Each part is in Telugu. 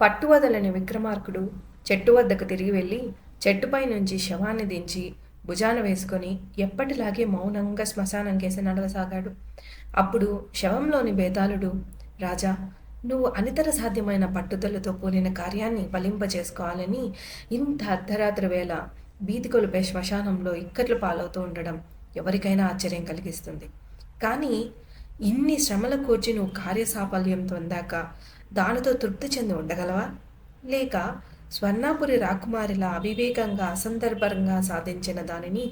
పట్టువదలని విక్రమార్కుడు చెట్టు వద్దకు తిరిగి వెళ్ళి చెట్టుపై నుంచి శవాన్ని దించి భుజాన వేసుకొని ఎప్పటిలాగే మౌనంగా శ్మశానం కేసి నడవసాగాడు. అప్పుడు శవంలోని బేతాళుడు రాజా నువ్వు అనితర సాధ్యమైన పట్టుదలతో కూడిన కార్యాన్ని ఫలింపజేసుకోవాలని ఇంత అర్ధరాత్రి వేళ బీతి కొలిపే శ్మశానంలో ఇక్కట్లు పాలవుతూ ఉండడం ఎవరికైనా ఆశ్చర్యం కలిగిస్తుంది. కానీ ఇన్ని శ్రమల కూర్చి నువ్వు కార్యసాఫల్యం పొందాక దానితో తృప్తి చెంది ఉండగలవా? లేక స్వర్ణాపురి రాకుమారిలా అవివేకంగా అసందర్భంగా సాధించిన దానిని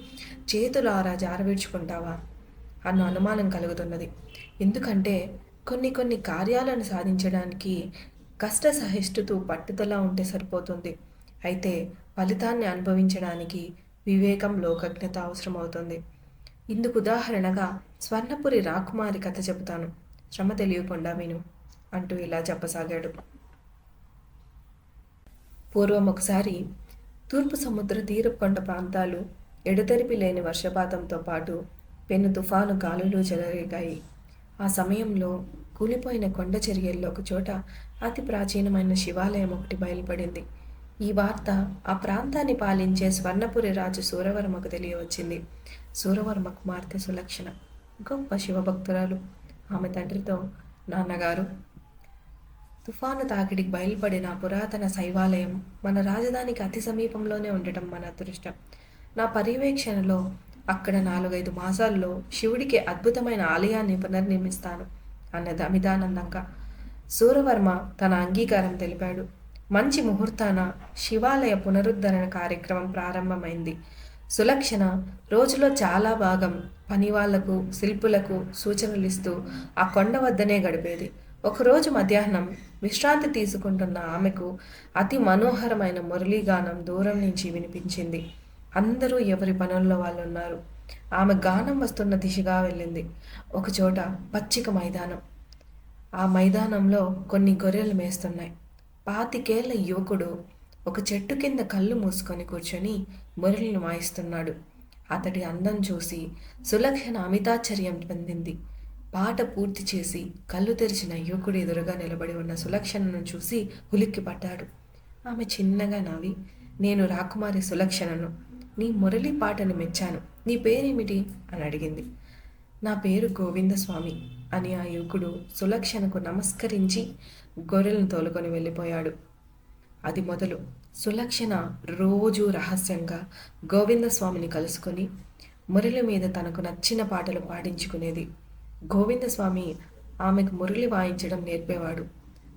చేతులారా జారవేర్చుకుంటావా అన్న అనుమానం కలుగుతున్నది. ఎందుకంటే కొన్ని కొన్ని కార్యాలను సాధించడానికి కష్ట సహిష్ణుతూ పట్టుదల ఉంటే సరిపోతుంది. అయితే ఫలితాన్ని అనుభవించడానికి వివేకం లోకజ్ఞత అవసరమవుతుంది. ఇందుకు ఉదాహరణగా స్వర్ణపురి రాకుమారి కథ చెబుతాను. శ్రమ తెలియకుండా విను. అంటూ ఇలా చెప్పసాగాడు. పూర్వం ఒకసారి తూర్పు సముద్ర తీరకొండ ప్రాంతాలు ఎడతెరిపి లేని వర్షపాతంతో పాటు పెను తుఫాను గాలులు చెలరేగాయి. ఆ సమయంలో కూలిపోయిన కొండ చర్యల్లో ఒక చోట అతి ప్రాచీనమైన శివాలయం ఒకటి బయలుపడింది. ఈ వార్త ఆ ప్రాంతాన్ని పాలించే స్వర్ణపురి రాజు సూరవర్మకు తెలియవచ్చింది. సూరవర్మ కుమార్తె సులక్షణ గొప్ప శివభక్తురాలు. ఆమె తండ్రితో నాన్నగారు తుఫాను తాకిడికి బయలుపడిన పురాతన శైవాలయం మన రాజధానికి అతి సమీపంలోనే ఉండటం మన అదృష్టం. నా పర్యవేక్షణలో అక్కడ నాలుగైదు మాసాల్లో శివుడికి అద్భుతమైన ఆలయాన్ని పునర్నిర్మిస్తాను అన్నది అమితానందంగా. సూరవర్మ తన అంగీకారం తెలిపాడు. మంచి ముహూర్తాన శివాలయ పునరుద్ధరణ కార్యక్రమం ప్రారంభమైంది. సులక్షణ రోజులో చాలా భాగం పనివాళ్ళకు శిల్పులకు సూచనలు ఇస్తూ ఆ కొండ వద్దనే గడిపేది. ఒకరోజు మధ్యాహ్నం విశ్రాంతి తీసుకుంటున్న ఆమెకు అతి మనోహరమైన మురళీగానం దూరం నుంచి వినిపించింది. అందరూ ఎవరి పనుల్లో వాళ్ళు ఉన్నారు ఆమె గానం వస్తున్న దిశగా వెళ్ళింది. ఒకచోట పచ్చిక మైదానం. ఆ మైదానంలో కొన్ని గొర్రెలు మేస్తున్నాయి. పాతికేళ్ళ యువకుడు ఒక చెట్టు కింద కళ్ళు మూసుకొని కూర్చొని మురళిని వాయిస్తున్నాడు. అతడి అందం చూసి సులక్షణ అమితాశ్చర్యం పొందింది పాట పూర్తి చేసి కళ్ళు తెరిచిన యువకుడు ఎదురుగా నిలబడి ఉన్న సులక్షణను చూసి ఉలిక్కి పడ్డాడు ఆమె చిన్నగా నావి నేను రాకుమారి సులక్షణను నీ మురళి పాటను మెచ్చాను నీ పేరేమిటి అని అడిగింది. నా పేరు గోవిందస్వామి అని ఆ యువకుడు సులక్షణకు నమస్కరించి గొర్రెలను తోలుకొని వెళ్ళిపోయాడు. అది మొదలు సులక్షణ రోజు రహస్యంగా గోవిందస్వామిని కలుసుకొని మురళి మీద తనకు నచ్చిన పాటలు పాడించుకునేది గోవిందస్వామి ఆమెకు మురళి వాయించడం నేర్పేవాడు.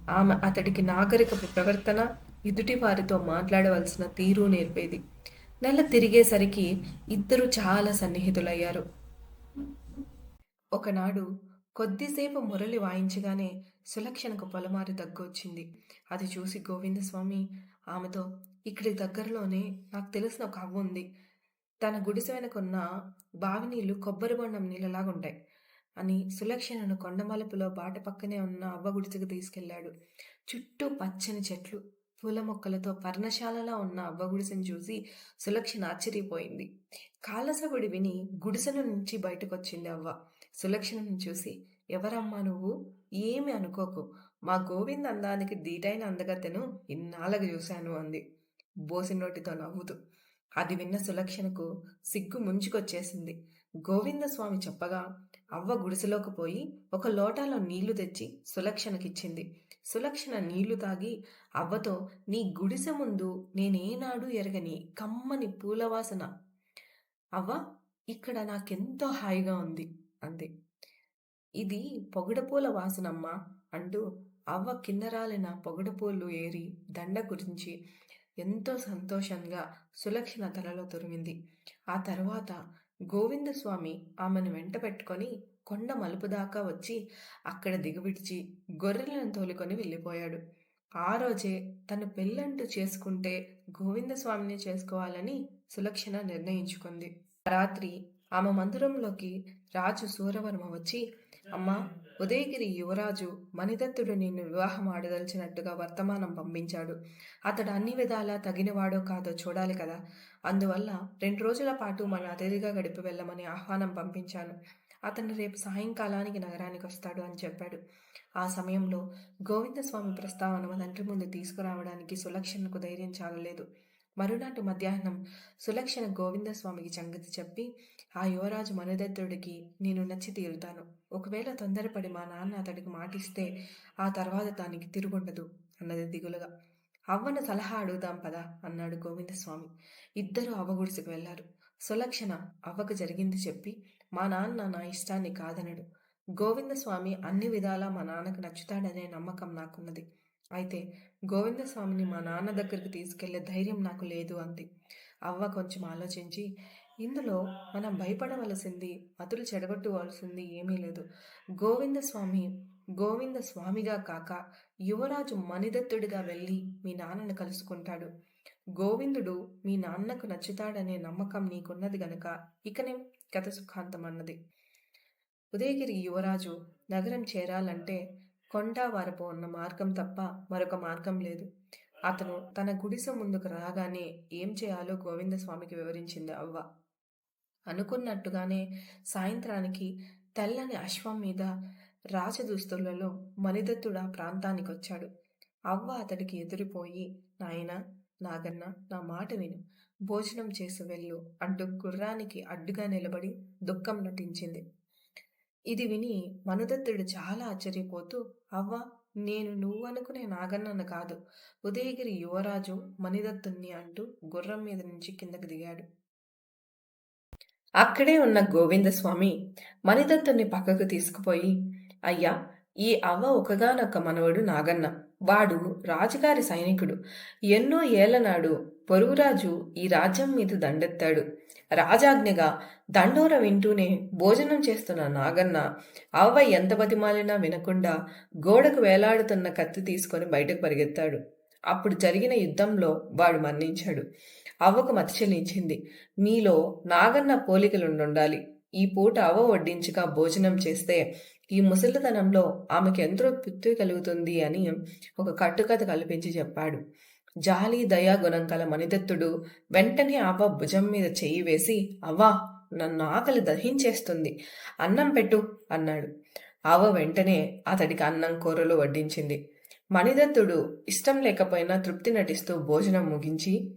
ఆమె అతడికి నాగరికపు ప్రవర్తన ఎదుటి వారితో మాట్లాడవలసిన తీరు నేర్పేది. నెల తిరిగేసరికి ఇద్దరు చాలా సన్నిహితులయ్యారు. ఒకనాడు కొద్దిసేపు మురళి వాయించగానే సులక్షణకు పొలమారి దగ్గొచ్చింది. అది చూసి గోవిందస్వామి ఆమెతో ఇక్కడి దగ్గరలోనే నాకు తెలిసిన ఒక అవ్వ ఉంది. తన గుడిసె వెనకున్న బావి నీళ్ళు కొబ్బరి బొండం నీళ్ళలాగుంటాయి అని సులక్షణను కొండమలుపులో బాట పక్కనే ఉన్న అవ్వ గుడిసెకు తీసుకెళ్ళాడు చుట్టూ పచ్చని చెట్లు పూల మొక్కలతో పర్ణశాలలా ఉన్న అవ్వ గుడిసెను చూసి సులక్షణ ఆశ్చర్యపోయింది. కాలసవుడి విని గుడిసెల నుంచి బయటకొచ్చింది అవ్వ. సులక్షణను చూసి ఎవరమ్మా నువ్వు? ఏమి అనుకోకు. మా గోవింద్ అందానికి దీటైన అందగతెను ఇన్నాళ్ళగా చూశాను అంది. బోసినోటితో నవ్వుతూ. అది విన్న సులక్షణకు సిగ్గు ముంచుకొచ్చేసింది. గోవిందస్వామి చెప్పగా అవ్వ గుడిసెలోకి పోయి ఒక లోటాలో నీళ్ళు తెచ్చి సులక్షణకిచ్చింది. సులక్షణ నీళ్ళు తాగి అవ్వతో నీ గుడిసె ముందు నేనేనాడు ఎరగని కమ్మని పూలవాసన. అవ్వ ఇక్కడ నాకెంతో హాయిగా ఉంది అంది. ఇది పొగడపూల వాసనమ్మా అంటూ అవ్వ కిన్నరాలిన పొగడపూలు ఏరి దండ గురించి ఎంతో సంతోషంగా సులక్షణ తలలో తురిమింది ఆ తర్వాత గోవిందస్వామి ఆమెను వెంట పెట్టుకొని కొండ మలుపు దాకా వచ్చి అక్కడ దిగవిడిచి గొర్రెలను తోలుకొని వెళ్ళిపోయాడు. ఆ రోజే తను పెళ్ళంటూ చేసుకుంటే గోవిందస్వామిని చేసుకోవాలని సులక్షణ నిర్ణయించుకుంది. రాత్రి ఆమె మందిరంలోకి రాజు సూరవర్మ వచ్చి అమ్మా ఉదయగిరి యువరాజు మణిదత్తుడు నిన్ను వివాహం ఆడదలిచినట్టుగా వర్తమానం పంపించాడు. అతడు అన్ని విధాలా తగినవాడో కాదో చూడాలి కదా. అందువల్ల రెండు రోజుల పాటు మన అతిథిగా గడిపి వెళ్ళమని ఆహ్వానం పంపించాను. అతను రేపు సాయంకాలానికి నగరానికి వస్తాడు అని చెప్పాడు. ఆ సమయంలో గోవిందస్వామి ప్రస్తావన తండ్రి ముందు తీసుకురావడానికి సులక్షణకు ధైర్యం చాలలేదు. మరునాటి మధ్యాహ్నం సులక్షణ గోవిందస్వామికి సంగతి చెప్పి ఆ యువరాజు మనుదత్తుడికి నేను నచ్చి తీరుతాను. ఒకవేళ తొందరపడి మా నాన్న అతడికి మాటిస్తే ఆ తర్వాత దానికి తిరుగుండదు అన్నది దిగులుగా. అవ్వను సలహా అడుగుదాం పదా అన్నాడు గోవిందస్వామి. ఇద్దరు అవ్వగుడిసెకు వెళ్ళారు. సులక్షణ అవ్వకు జరిగింది చెప్పి మా నాన్న నా ఇష్టాన్ని కాదనడు. గోవిందస్వామి అన్ని విధాలా మా నాన్నకు నచ్చుతాడనే నమ్మకం నాకున్నది. అయితే గోవిందస్వామిని మా నాన్న దగ్గరికి తీసుకెళ్ళే ధైర్యం నాకు లేదు అంది. అవ్వ కొంచెం ఆలోచించి ఇందులో మనం భయపడవలసింది మతులు చెడగొట్టువలసింది ఏమీ లేదు. గోవిందస్వామి గోవింద స్వామిగా కాక యువరాజు మణిదత్తుడిగా వెళ్ళి మీ నాన్నను కలుసుకుంటాడు. గోవిందుడు మీ నాన్నకు నచ్చుతాడనే నమ్మకం నీకున్నది గనక ఇకనే కథ సుఖాంతం అన్నది ఉదయగిరి యువరాజు నగరం చేరాలంటే కొండావారపు ఉన్న మార్గం తప్ప మరొక మార్గం లేదు. అతను తన గుడిసె ముందుకు రాగానే ఏం చేయాలో గోవిందస్వామికి వివరించింది అవ్వ. అనుకున్నట్టుగానే సాయంత్రానికి తెల్లని అశ్వం మీద రాజదుస్తులలో మణిదత్తుడు ఆ ప్రాంతానికి వచ్చాడు అవ్వ అతడికి ఎదురిపోయి నాయన నాగన్న నా మాట విను. భోజనం చేసి వెళ్ళు అంటూ గుర్రానికి అడ్డుగా నిలబడి దుఃఖం నటించింది. ఇది విని మనుదత్తుడు చాలా ఆశ్చర్యపోతూ అవ్వ నేను నువ్వు అనుకునే నాగన్నను కాదు. ఉదయగిరి యువరాజు మణిదత్తుణ్ణి అంటూ గుర్రం మీద నుంచి కిందకు దిగాడు. అక్కడే ఉన్న గోవిందస్వామి మణిదత్తుని పక్కకు తీసుకుపోయి అయ్యా ఈ అవ్వ ఒకగానొక్క మనవడు నాగన్న. వాడు రాజుగారి సైనికుడు. ఎన్నో ఏళ్ళనాడు పొరుగురాజు ఈ రాజ్యం మీద దండెత్తాడు. రాజాజ్ఞగా దండోర వింటూనే భోజనం చేస్తున్న నాగన్న అవ్వ ఎంత బతిమాలినా వినకుండా గోడకు వేలాడుతున్న కత్తి తీసుకొని బయటకు పరిగెత్తాడు. అప్పుడు జరిగిన యుద్ధంలో వాడు మరణించాడు. అవ్వకు మతి చెల్లించింది మీలో నాగన్న పోలికలుండుండాలి. ఈ పూట అవ్వ వడ్డించగా భోజనం చేస్తే ఈ ముసలితనంలో ఆమెకు ఎంతో తృప్తి కలుగుతుంది అని ఒక కట్టుకథ కల్పించి చెప్పాడు. జాలి దయా గుణం మణిదత్తుడు వెంటనే అవ్వ భుజం మీద చెయ్యి వేసి అవ్వా నన్ను ఆకలి దహించేస్తుంది అన్నం పెట్టు అన్నాడు. అవ్వ వెంటనే అతడికి అన్నం కూరలు వడ్డించింది. మణిదత్తుడు ఇష్టం లేకపోయినా తృప్తి నటిస్తూ భోజనం ముగించి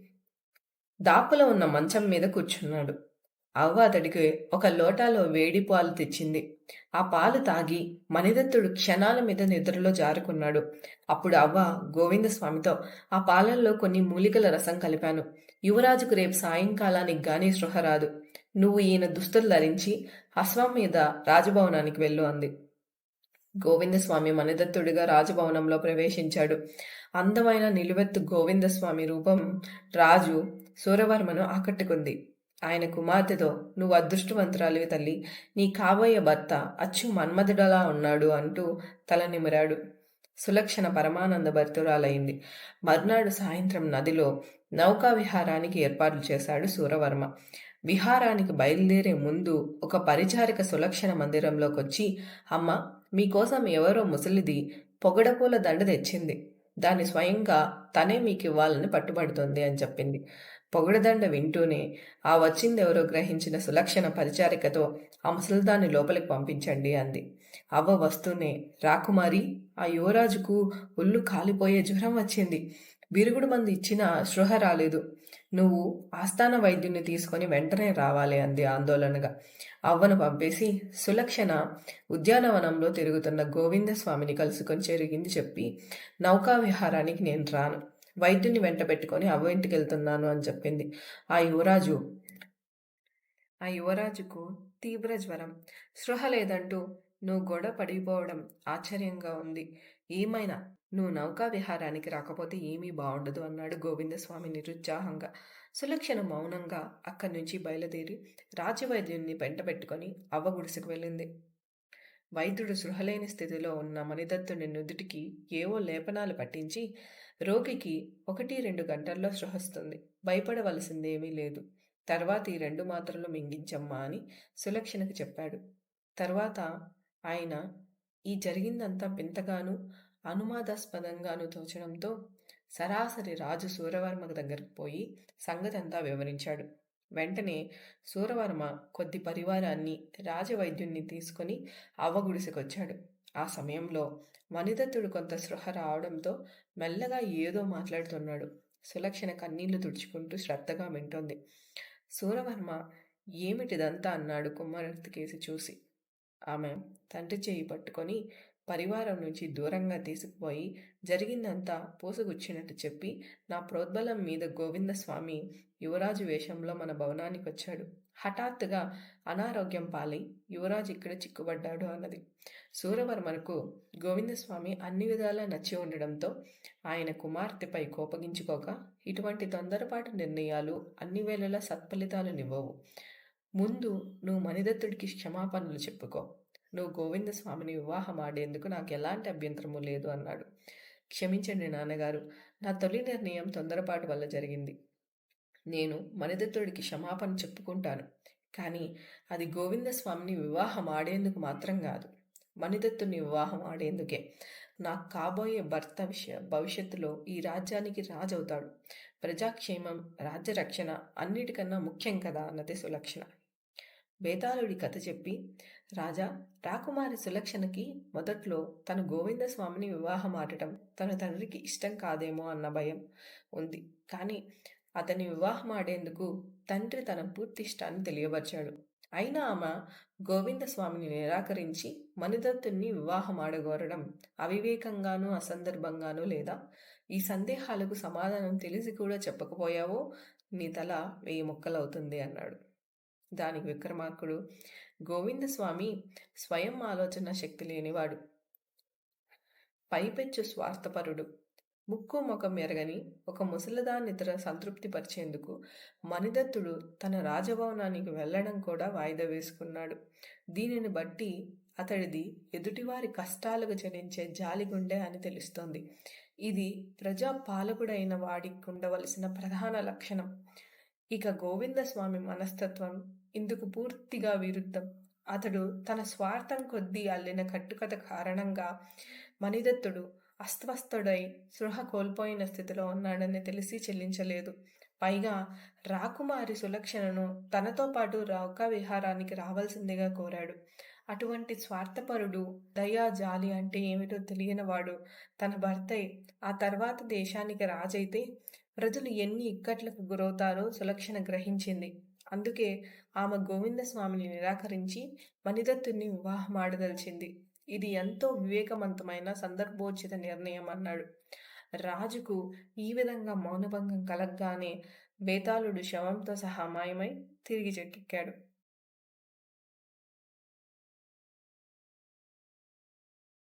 దాపులో ఉన్న మంచం మీద కూర్చున్నాడు. అవ్వ అతడికి ఒక లోటాలో వేడి పాలు తెచ్చింది. ఆ పాలు తాగి మణిదత్తుడు క్షణాల మీద నిద్రలో జారుకున్నాడు. అప్పుడు అవ్వ గోవిందస్వామితో ఆ పాలల్లో కొన్ని మూలికల రసం కలిపాను. యువరాజుకు రేపు సాయంకాలానికి గానీ స్పృహ రాదు. నువ్వు ఈయన దుస్తులు ధరించి అశ్వం మీద రాజభవనానికి వెళ్ళు అంది. గోవిందస్వామి మణిదత్తుడిగా రాజభవనంలో ప్రవేశించాడు. అందమైన నిలువెత్తు గోవిందస్వామి రూపం రాజు సూరవర్మను ఆకట్టుకుంది. ఆయన కుమార్తెతో నువ్వు అదృష్టవంతురాలివి తల్లి. నీ కాబోయే భర్త అచ్చు మన్మధుడలా ఉన్నాడు అంటూ తల నిమిరాడు. సులక్షణ పరమానంద భర్తురాలైంది. మర్నాడు సాయంత్రం నదిలో నౌకా విహారానికి ఏర్పాట్లు చేశాడు సూరవర్మ. విహారానికి బయలుదేరే ముందు ఒక పరిచారిక సులక్షణ మందిరంలోకి వచ్చి అమ్మ మీకోసం ఎవరో ముసలిది పొగడపూల దండ తెచ్చింది. దాన్ని స్వయంగా తనే మీకు ఇవ్వాలని పట్టుబడుతుంది అని చెప్పింది. పొగడదండ వింటూనే ఆ వచ్చిందెవరో గ్రహించిన సులక్షణ పరిచారికతో ఆ ముసల్దాన్ని లోపలికి పంపించండి అంది. అవ్వ వస్తూనే రాకుమారి ఆ యువరాజుకు ఒళ్ళు కాలిపోయే జ్వరం వచ్చింది. బిరుగుడు మంది ఇచ్చిన స్పృహ రాలేదు. నువ్వు ఆస్థాన వైద్యుని తీసుకొని వెంటనే రావాలి అంది ఆందోళనగా. అవ్వను పంపేసి సులక్షణ ఉద్యానవనంలో తిరుగుతున్న గోవిందస్వామిని కలుసుకొని జరిగింది చెప్పి నౌకా విహారానికి నేను రాను. వైద్యుని వెంట పెట్టుకొని అవ్వ ఇంటికి వెళ్తున్నాను అని చెప్పింది. ఆ యువరాజు ఆ యువరాజుకు తీవ్ర జ్వరం. స్పృహ లేదంటూ నువ్వు గొడవ పడిపోవడం ఆశ్చర్యంగా ఉంది. ఏమైనా? నువ్వు నౌకా విహారానికి రాకపోతే ఏమీ బాగుండదు అన్నాడు గోవిందస్వామి నిరుత్సాహంగా. సులక్షణ మౌనంగా అక్కడి నుంచి బయలుదేరి రాజవైద్యుని వెంట పెట్టుకొని అవ్వ గుడిసెకు వెళ్ళింది. వైద్యుడు సృహలేని స్థితిలో ఉన్న మణిదత్తుని నుదుటికి ఏవో లేపనాలు పట్టించి రోగికి ఒకటి రెండు గంటల్లో సృహస్తుంది భయపడవలసిందేమీ లేదు. తర్వాత ఈ రెండు మాత్రలు మింగించమ్మా అని సులక్షణకు చెప్పాడు. తర్వాత ఆయన ఈ జరిగిందంతా వింతగాను అనుమాదాస్పదంగాను తోచడంతో సరాసరి రాజు సూరవర్మ దగ్గరకు పోయి సంగతంతా వివరించాడు. వెంటనే సూరవర్మ కొద్ది పరివారాన్ని రాజవైద్యుణ్ణి తీసుకుని అవ్వగుడిసెకొచ్చాడు ఆ సమయంలో వనిదత్తుడు కొంత స్పృహ రావడంతో మెల్లగా ఏదో మాట్లాడుతున్నాడు. సులక్షణ కన్నీళ్ళు తుడుచుకుంటూ శ్రద్ధగా వింటోంది. సూరవర్మ ఏమిటిదంతా? అన్నాడు కుమార్తె కేసి చూసి. ఆమె తండ్రి చేయి పట్టుకొని పరివారం నుంచి దూరంగా తీసుకుపోయి జరిగిందంతా పూసగుచ్చినట్టు చెప్పి నా ప్రోద్బలం మీద గోవిందస్వామి యువరాజు వేషంలో మన భవనానికి వచ్చాడు హఠాత్తుగా అనారోగ్యం పాలై యువరాజు ఇక్కడ చిక్కుబడ్డాడు అన్నది. సూరవర్మనకు గోవిందస్వామి అన్ని విధాలా నచ్చి ఉండడంతో ఆయన కుమార్తెపై కోపగించుకోక ఇటువంటి తొందరపాటు నిర్ణయాలు అన్ని వేళలా సత్ఫలితాలు నివ్వవు. ముందు నువ్వు మణిదత్తుడికి క్షమాపణలు చెప్పుకో. నువ్వు గోవిందస్వామిని వివాహం ఆడేందుకు నాకు ఎలాంటి అభ్యంతరము లేదు అన్నాడు. క్షమించండి నాన్నగారు నా తొలి నిర్ణయం తొందరపాటు వల్ల జరిగింది. నేను మణిదత్తుడికి క్షమాపణ చెప్పుకుంటాను. కానీ అది గోవిందస్వామిని వివాహం ఆడేందుకు మాత్రం కాదు. మణిదత్తుని వివాహం ఆడేందుకే. నాకు కాబోయే భర్త విషయ భవిష్యత్తులో ఈ రాజ్యానికి రాజవుతాడు. ప్రజాక్షేమం రాజ్యరక్షణ అన్నిటికన్నా ముఖ్యం కదా అన్నది సులక్షణ. బేతాళుడి కథ చెప్పి రాజా రాకుమారి సులక్షణకి మొదట్లో తను గోవిందస్వామిని వివాహం ఆడటం తన తండ్రికి ఇష్టం కాదేమో అన్న భయం ఉంది. కానీ అతని వివాహం ఆడేందుకు తండ్రి తన పూర్తి ఇష్టాన్ని తెలియపరిచాడు. అయినా ఆమె గోవిందస్వామిని నిరాకరించి మణిదత్తుని వివాహమాడగోరడం అవివేకంగానూ అసందర్భంగానూ లేదా ఈ సందేహాలకు సమాధానం తెలిసి కూడా చెప్పకపోయావో నీ తల వెయ్యి ముక్కలవుతుంది అన్నాడు. దానికి విక్రమార్కుడు గోవిందస్వామి స్వయం ఆలోచన శక్తి లేనివాడు. పైపెచ్చు స్వార్థపరుడు. ముక్కు ముఖం ఎరగని ఒక ముసలిదాన్నితర సంతృప్తిపరిచేందుకు మణిదత్తుడు తన రాజభవనానికి వెళ్ళడం కూడా వాయిదా వేసుకున్నాడు. దీనిని బట్టి అతడిది ఎదుటివారి కష్టాలకు జనించే జాలిగుండె అని తెలుస్తోంది. ఇది ప్రజా పాలకుడైన వాడికి ఉండవలసిన ప్రధాన లక్షణం. ఇక గోవిందస్వామి మనస్తత్వం ఇందుకు పూర్తిగా విరుద్ధం. అతడు తన స్వార్థం కొద్దీ అల్లిన కట్టుకథ కారణంగా మణిదత్తుడు అస్వస్థుడై సృహ కోల్పోయిన స్థితిలో ఉన్నాడని తెలిసి చెల్లించలేదు. పైగా రాకుమారి సులక్షణను తనతో పాటు రౌక విహారానికి రావాల్సిందిగా కోరాడు. అటువంటి స్వార్థపరుడు దయా జాలి అంటే ఏమిటో తెలియనివాడు తన భర్తై ఆ తర్వాత దేశానికి రాజైతే ప్రజలు ఎన్ని ఇక్కట్లకు గురవుతారో సులక్షణ గ్రహించింది. అందుకే ఆమె గోవిందస్వామిని నిరాకరించి మణిదత్తుని వివాహమాడదలిచింది. ఇది ఎంతో వివేకవంతమైన సందర్భోచిత నిర్ణయం అన్నాడు. రాజుకు ఈ విధంగా మౌనభంగం కలగ్గానే బేతాళుడు శవంతో సహా మాయమై తిరిగి చెక్కెక్కాడు